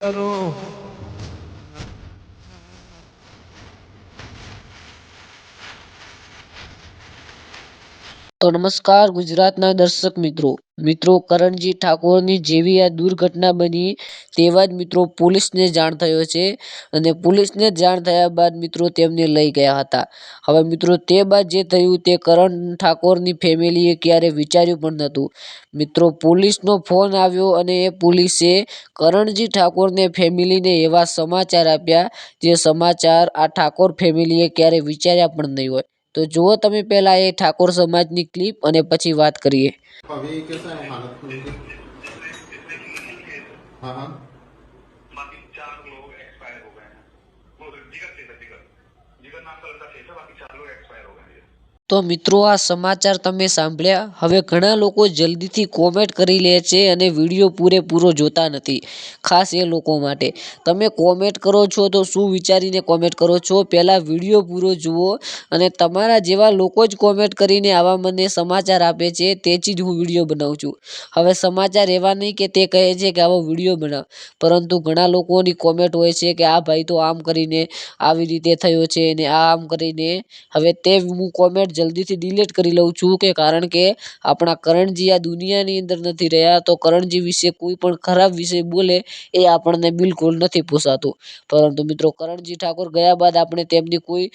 કરો તો નમસ્કાર ગુજરાતના દર્શક મિત્રો. મિત્રો, કરણજી ઠાકોરની જેવી આ દુર્ઘટના બની તેવા જ મિત્રો પોલીસને જાણ થયો છે અને પોલીસને જાણ થયા બાદ મિત્રો તેમને લઈ ગયા હતા. હવે મિત્રો તે બાદ જે થયું તે કરણ ઠાકોરની ફેમિલીએ ક્યારે વિચાર્યું પણ નહોતું. મિત્રો, પોલીસનો ફોન આવ્યો અને એ પોલીસે કરણજી ઠાકોરને ફેમિલીને એવા સમાચાર આપ્યા જે સમાચાર આ ઠાકોર ફેમિલીએ ક્યારે વિચાર્યા પણ નહીં હોય. તો જુઓ તમે પહેલા એ ઠાકોર સમાજની ક્લિપ અને પછી વાત કરીએ अभी कैसा है हालत में उनकी? हाँ हाँ बाकी चार लोग एक्सपायर हो गए हैं वो जिगर से था जिगर जिगर नाम का लड़का थे बाकी चार लोग एक्सपायर हो गए हैं તો મિત્રો, આ સમાચાર તમે સાંભળ્યા? હવે ઘણા લોકો જલ્દીથી કોમેન્ટ કરી લે છે અને વીડિયો પૂરેપૂરો જોતા નથી, ખાસ એ લોકો માટે. તમે કોમેન્ટ કરો છો તો શું વિચારીને કોમેન્ટ કરો છો? પહેલાં વીડિયો પૂરો જુઓ અને તમારા જેવા લોકો જ કોમેન્ટ કરીને આવા મને સમાચાર આપે છે, તેથી જ હું વીડિયો બનાવું છું. હવે સમાચાર એવા નહીં કે તે કહે છે કે આવો વીડિયો બનાવ, પરંતુ ઘણા લોકોની કોમેન્ટ હોય છે કે, આ ભાઈ તો આમ કરીને આવી રીતે થયો છે ને આ આમ કરીને. હવે તે હું કોમેન્ટ જલ્દીથી ડિલીટ કરી લઉં છું કે કારણ કે આપણા કરણજી આ દુનિયાની અંદર નથી રહ્યા. તો કરણજી વિશે કોઈ પણ ખરાબ વિષય બોલે એ આપણને બિલકુલ નથી પોસાતું. પરંતુ મિત્રો કરણજી ઠાકોર ગયા બાદ આપણે તેમની કોઈ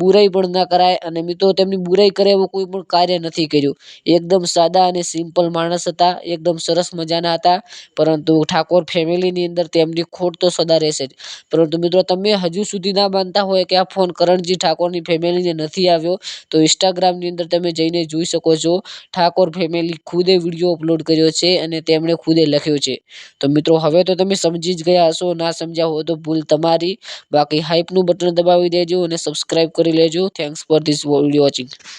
બુરાઈ પણ ના કરાય અને મિત્રો તેમની બુરાઈ કરે એવું કોઈ પણ કાર્ય નથી કર્યું. એકદમ સાદા અને સિમ્પલ માણસ હતા, એકદમ સરસ મજાના હતા. પરંતુ ઠાકોર ફેમિલીની અંદર તેમની ખોટ તો સદા રહેશે જ. પરંતુ મિત્રો તમે હજુ સુધી ના માનતા હોય કે આ ફોન કરણજી ઠાકોરની ફેમિલીને નથી આવ્યો, તો ઇન્સ્ટાગ્રામની અંદર તમે જઈને જોઈ શકો છો. ઠાકોર ફેમિલી ખુદે વીડિયો અપલોડ કર્યો છે અને તેમણે ખુદે લખ્યો છે. તો મિત્રો, હવે તો તમે સમજી જ ગયા હશો, ના સમજ્યા હોય તો ભૂલ તમારી. બાકી હાઇપનું બટન દબાવી દેજો અને સબસ્ક્રાઇબ કરી લેજો. Thanks for this video watching